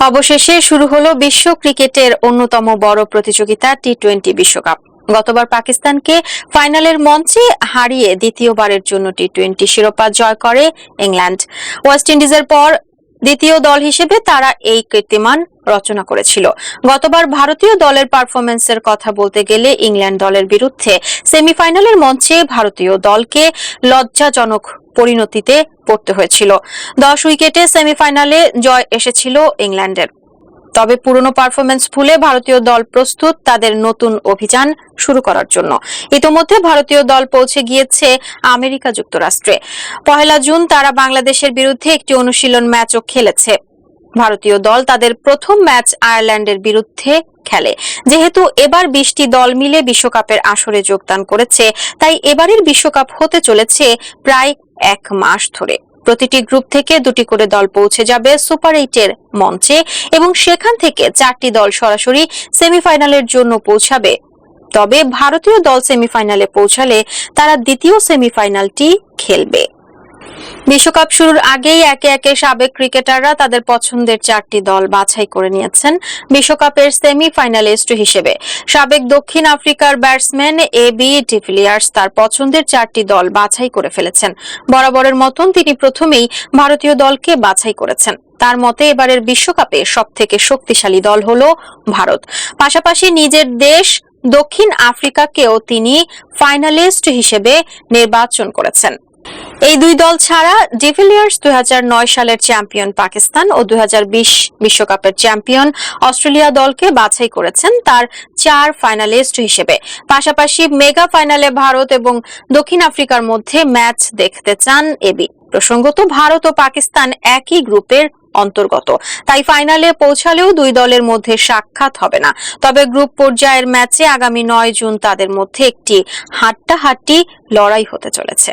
অবশেষে শুরু হলো বিশ্ব ক্রিকেটের অন্যতম বড় প্রতিযোগিতা টি টোয়েন্টি বিশ্বকাপ। গতবার পাকিস্তানকে ফাইনালের মঞ্চে হারিয়ে দ্বিতীয়বারের জন্য টি টোয়েন্টি শিরোপা জয় করে ইংল্যান্ড। ওয়েস্ট ইন্ডিজের পর দ্বিতীয় দল হিসেবে তারা এই কীর্তিমান রচনা করেছিল। গতবার ভারতীয় দলের পারফরমেন্সের কথা বলতে গেলে ইংল্যান্ড দলের বিরুদ্ধে সেমিফাইনালের মঞ্চে ভারতীয় দলকে লজ্জাজনক পরিণতিতে পড়তে হয়েছিল। দশ উইকেটে সেমিফাইনালে জয় এসেছিল ইংল্যান্ডের। তবে পুরনো পারফরমেন্স ভুলে ভারতীয় দল প্রস্তুত তাদের নতুন অভিযান শুরু করার জন্য। ইতোমধ্যে ভারতীয় দল পৌঁছে গিয়েছে আমেরিকা যুক্তরাষ্ট্রে। পহেলা জুন তারা বাংলাদেশের বিরুদ্ধে একটি অনুশীলন ম্যাচও খেলেছে। ভারতীয় দল তাদের প্রথম ম্যাচ আয়ারল্যান্ডের বিরুদ্ধে খেলে। যেহেতু এবার বিশটি দল মিলে বিশ্বকাপের আসরে যোগদান করেছে, তাই এবারের বিশ্বকাপ হতে চলেছে প্রায় এক মাস ধরে। প্রতিটি গ্রুপ থেকে দুটি করে দল পৌঁছে যাবে সুপার এইটের মঞ্চে এবং সেখান থেকে চারটি দল সরাসরি সেমিফাইনালের জন্য পৌঁছাবে। তবে ভারতীয় দল সেমিফাইনালে পৌঁছালে তারা দ্বিতীয় সেমিফাইনালটি খেলবে। বিশ্বকাপ শুরুর আগেই একে একে সাবেক ক্রিকেটাররা তাদের পছন্দের চারটি দল বাছাই করে নিয়েছেন বিশ্বকাপের সেমিফাইনালিস্ট হিসেবে। সাবেক দক্ষিণ আফ্রিকার ব্যাটসম্যান এ বি ডিভিলিয়ার্স তার পছন্দের চারটি দল বাছাই করে ফেলেছেন। বরাবরের মতন তিনি প্রথমেই ভারতীয় দলকে বাছাই করেছেন। তার মতে এবারের বিশ্বকাপে সব থেকে শক্তিশালী দল হল ভারত। পাশাপাশি নিজের দেশ দক্ষিণ আফ্রিকাকেও তিনি ফাইনালিস্ট হিসেবে নির্বাচন করেছেন। এই দুই দল ছাড়া ডিভিলিয়ার্স দুই সালের চ্যাম্পিয়ন পাকিস্তান ও দুই বিশ্বকাপের চ্যাম্পিয়ন অস্ট্রেলিয়া দলকে বাছাই করেছেন তার চার ফাইনালিস্ট হিসেবে। পাশাপাশি মেগা ফাইনালে ভারত এবং দক্ষিণ আফ্রিকার মধ্যে ম্যাচ দেখতে চান এবি। প্রসঙ্গত, ভারত ও পাকিস্তান একই গ্রুপের অন্তর্গত। তাই ফাইনালে পৌঁছালেও দুই দলের মধ্যে সাক্ষাৎ হবে না। তবে গ্রুপ পর্যায়ের ম্যাচে আগামী নয় জুন তাদের মধ্যে একটি হাট্টাহাট্টি লড়াই হতে চলেছে।